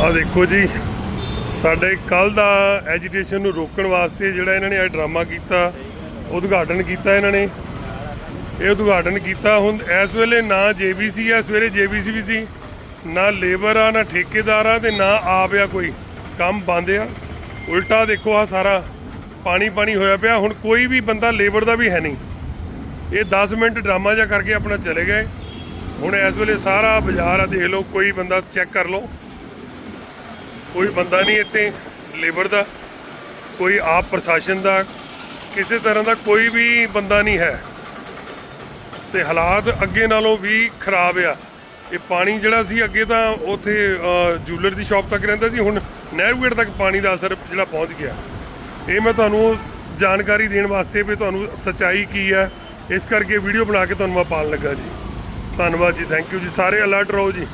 ਆ ਦੇਖੋ ਜੀ, ਸਾਡੇ ਕੱਲ ਦਾ ਐਜੀਟੇਸ਼ਨ ਨੂੰ ਰੋਕਣ ਵਾਸਤੇ ਜਿਹੜਾ ਇਹਨਾਂ ਨੇ ਇਹ ਡਰਾਮਾ ਕੀਤਾ, ਉਦਘਾਟਨ ਕੀਤਾ ਇਹਨਾਂ ਨੇ। ਇਹ ਉਦਘਾਟਨ ਕੀਤਾ ਹੁਣ ਇਸ ਵੇਲੇ ਨਾ ਜੇਬੀਸੀ ਆ ਸਵੇਰੇ ਜੇਬੀਸੀ ਵੀ ਸੀ, ਨਾ ਲੇਬਰ ਆ, ਨਾ ਠੇਕੇਦਾਰ ਆ ਤੇ ਨਾ ਆਪ ਆ ਕੋਈ ਕੰਮ ਬੰਦ ਆ। ਉਲਟਾ ਦੇਖੋ ਆ ਸਾਰਾ ਪਾਣੀ ਪਾਣੀ ਹੋਇਆ ਪਿਆ, ਹੁਣ ਕੋਈ ਵੀ ਬੰਦਾ ਲੇਬਰ ਦਾ ਵੀ ਹੈ ਨਹੀਂ। ਇਹ 10 ਮਿੰਟ ਡਰਾਮਾ ਜਿਹਾ ਕਰਕੇ ਆਪਣਾ ਚਲੇ ਗਏ। ਹੁਣ ਇਸ ਵੇਲੇ ਸਾਰਾ ਬਾਜ਼ਾਰ ਆ, ਦੇਖ ਲਓ, ਕੋਈ ਬੰਦਾ ਚੈੱਕ ਕਰ ਲਓ। ਕੋਈ ਬੰਦਾ ਨਹੀਂ ਇੱਥੇ ਲੇਬਰ ਦਾ, ਕੋਈ ਆਪ ਪ੍ਰਸ਼ਾਸਨ ਦਾ, ਕਿਸੇ ਤਰ੍ਹਾਂ ਦਾ ਕੋਈ ਵੀ ਬੰਦਾ ਨਹੀਂ ਹੈ। ਤੇ ਹਾਲਾਤ ਅੱਗੇ ਨਾਲੋਂ ਵੀ ਖਰਾਬ ਆ। ਇਹ ਪਾਣੀ ਜਿਹੜਾ ਸੀ ਅੱਗੇ ਤਾਂ ਉੱਥੇ ਜੂਲਰ ਦੀ ਸ਼ਾਪ ਤੱਕ ਰਹਿੰਦਾ ਸੀ, ਹੁਣ ਨਹਿਰੂਗੇਟ ਤੱਕ ਪਾਣੀ ਦਾ ਅਸਰ ਜਿਹੜਾ ਪਹੁੰਚ ਗਿਆ। ਇਹ ਮੈਂ ਤੁਹਾਨੂੰ ਜਾਣਕਾਰੀ ਦੇਣ ਵਾਸਤੇ ਵੀ ਤੁਹਾਨੂੰ ਸੱਚਾਈ ਕੀ ਹੈ ਇਸ ਕਰਕੇ ਵੀਡੀਓ ਬਣਾ ਕੇ ਤੁਹਾਨੂੰ ਮੈਂ ਪਾਉਣ ਲੱਗਾ ਜੀ। ਧੰਨਵਾਦ ਜੀ ਥੈਂਕ ਯੂ ਜੀ, ਸਾਰੇ ਅਲਰਟ ਰਹੋ ਜੀ।